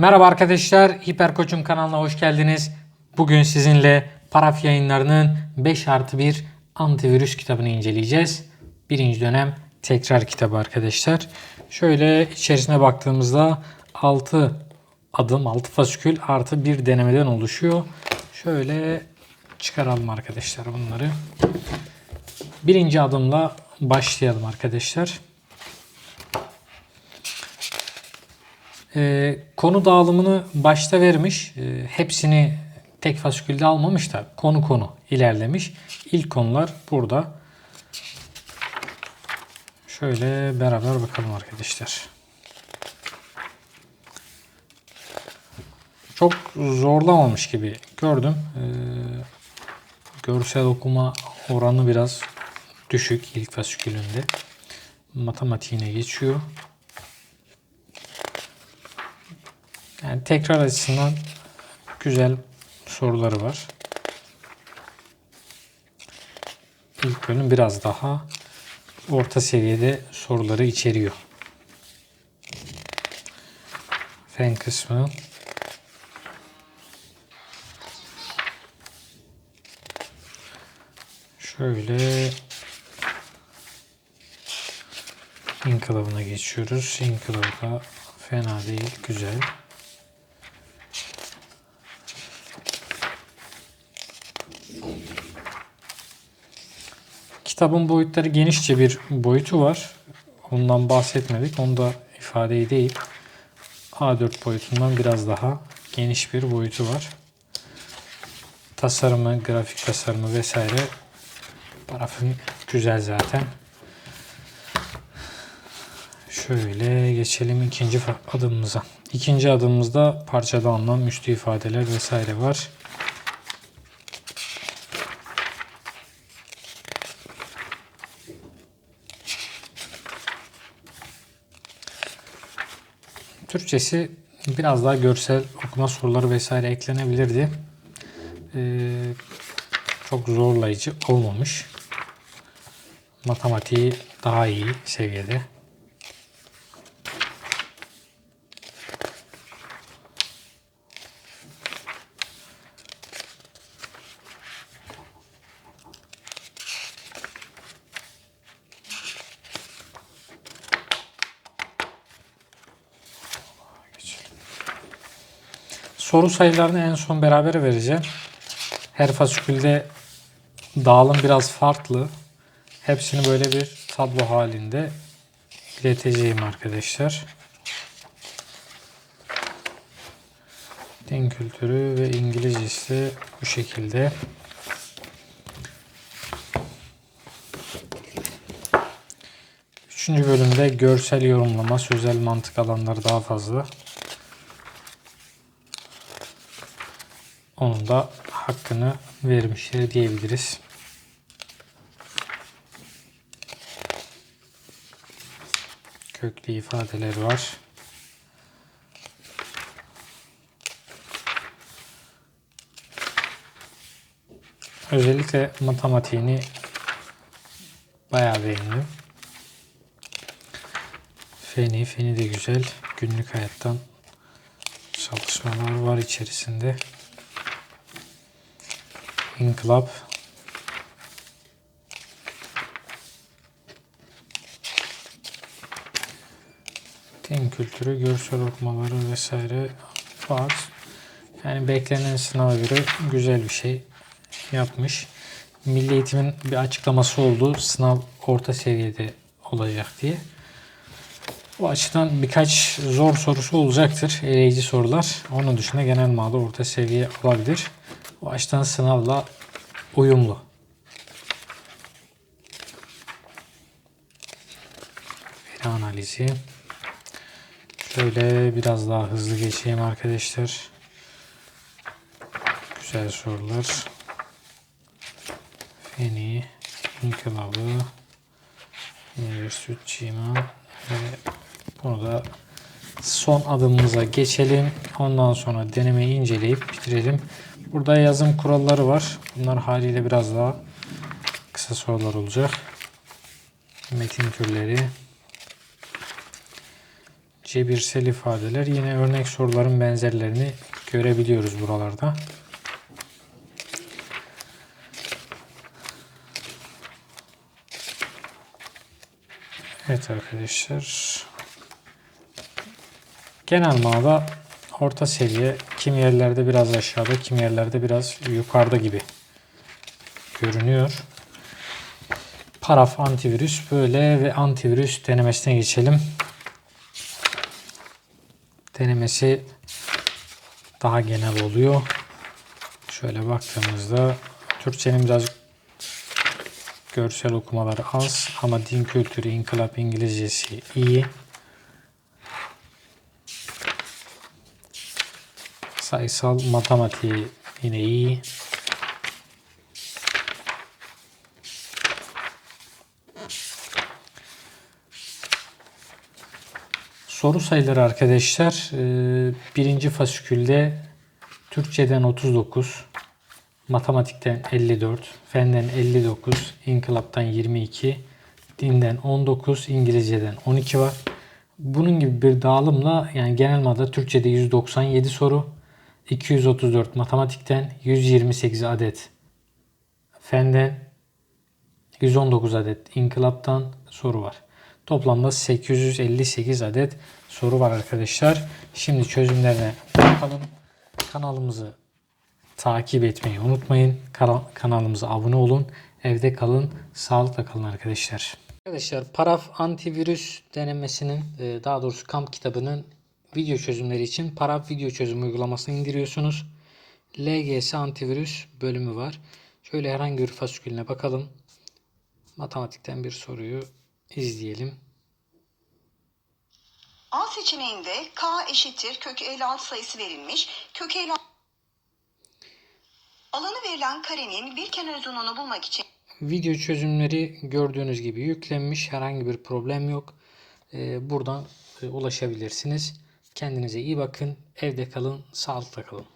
Merhaba arkadaşlar, Hiper Koçum kanalına hoş geldiniz. Bugün sizinle Paraf yayınlarının 5 artı 1 antivirüs kitabını inceleyeceğiz. Birinci dönem tekrar kitabı arkadaşlar. Şöyle içerisine baktığımızda 6 adım, 6 fasikül artı bir denemeden oluşuyor. Şöyle çıkaralım arkadaşlar bunları. Birinci adımla başlayalım arkadaşlar. Ee, konu dağılımını başta vermiş. Ee, hepsini tek fasikülde almamış da konu konu ilerlemiş. İlk konular burada. Şöyle beraber bakalım arkadaşlar. Çok zorlamamış gibi gördüm. Ee, görsel okuma oranı biraz düşük ilk fasikülünde. Matematiğine geçiyor. Yani tekrar açısından güzel soruları var. İlk bölüm biraz daha orta seviyede soruları içeriyor. Fen kısmı şöyle inkılabına geçiyoruz. İnkılabı da fena değil, güzel. Kitabın boyutları genişçe bir boyutu var. Ondan bahsetmedik. Onu da ifade edeyim. A4 boyutundan biraz daha geniş bir boyutu var. Tasarımı, grafik tasarımı vesaire parafın güzel zaten. Şöyle geçelim ikinci adımımıza. İkinci adımımızda parçada anlam, üstü ifadeler vesaire var. Türkçesi biraz daha görsel okuma soruları vesaire eklenebilirdi. Ee, çok zorlayıcı olmamış. Matematiği daha iyi seviyede. Soru sayılarını en son beraber vereceğim. Her fasikülde dağılım biraz farklı. Hepsini böyle bir tablo halinde ileteceğim arkadaşlar. Din kültürü ve İngilizcesi bu şekilde. Üçüncü bölümde görsel yorumlama, sözel mantık alanları daha fazla. Onun da hakkını vermişler diyebiliriz. Köklü ifadeler var. Özellikle matematiğini bayağı beğendim. Feni, feni de güzel. Günlük hayattan çalışmalar var içerisinde. İnkılap. Din kültürü, görsel okumaları vesaire var. Yani beklenen sınava göre güzel bir şey yapmış. Milli Eğitim'in bir açıklaması oldu. Sınav orta seviyede olacak diye. Bu açıdan birkaç zor sorusu olacaktır. Eleyici sorular. Onun dışında genel manada orta seviye olabilir. O açıdan sınavla uyumlu. Veri analizi. Şöyle biraz daha hızlı geçeyim arkadaşlar. Güzel sorular. Feni, inkılabı, süt çiğma ve bunu da son adımımıza geçelim. Ondan sonra denemeyi inceleyip bitirelim. Burada yazım kuralları var. Bunlar haliyle biraz daha kısa sorular olacak. Metin türleri. cebirsel ifadeler. Yine örnek soruların benzerlerini görebiliyoruz buralarda. Evet arkadaşlar. Genel manada orta seviye kimi yerlerde biraz aşağıda kimi yerlerde biraz yukarıda gibi görünüyor. Paraf antivirüs böyle ve antivirüs denemesine geçelim. Denemesi daha genel oluyor. Şöyle baktığımızda Türkçenin birazcık görsel okumaları az ama din kültürü, inkılap İngilizcesi iyi. Sayısal matematiği yine iyi. Soru sayıları arkadaşlar e, birinci fasikülde Türkçeden 39, matematikten 54, fenden 59, inkılaptan 22, dinden 19, İngilizceden 12 var. Bunun gibi bir dağılımla yani genel manada Türkçede 197 soru, 234 matematikten, 128 adet fenden, 119 adet inkılaptan soru var. Toplamda 858 adet soru var arkadaşlar. Şimdi çözümlerine bakalım. Kanalımızı takip etmeyi unutmayın. Kana- Kanalımıza abone olun. Evde kalın, sağlıkla kalın arkadaşlar. Arkadaşlar Paraf antivirüs denemesinin e, daha doğrusu kamp kitabının video çözümleri için Paraf video çözüm uygulamasını indiriyorsunuz. LGS antivirüs bölümü var. Şöyle herhangi bir fasikülüne bakalım. Matematikten bir soruyu izleyelim. A seçeneğinde k eşittir kök 56 sayısı verilmiş. Kök 56 alanı verilen karenin bir kenar uzunluğunu bulmak için Video çözümleri gördüğünüz gibi yüklenmiş. Herhangi bir problem yok. Ee, buradan e, ulaşabilirsiniz. Kendinize iyi bakın. Evde kalın, sağlıkla kalın.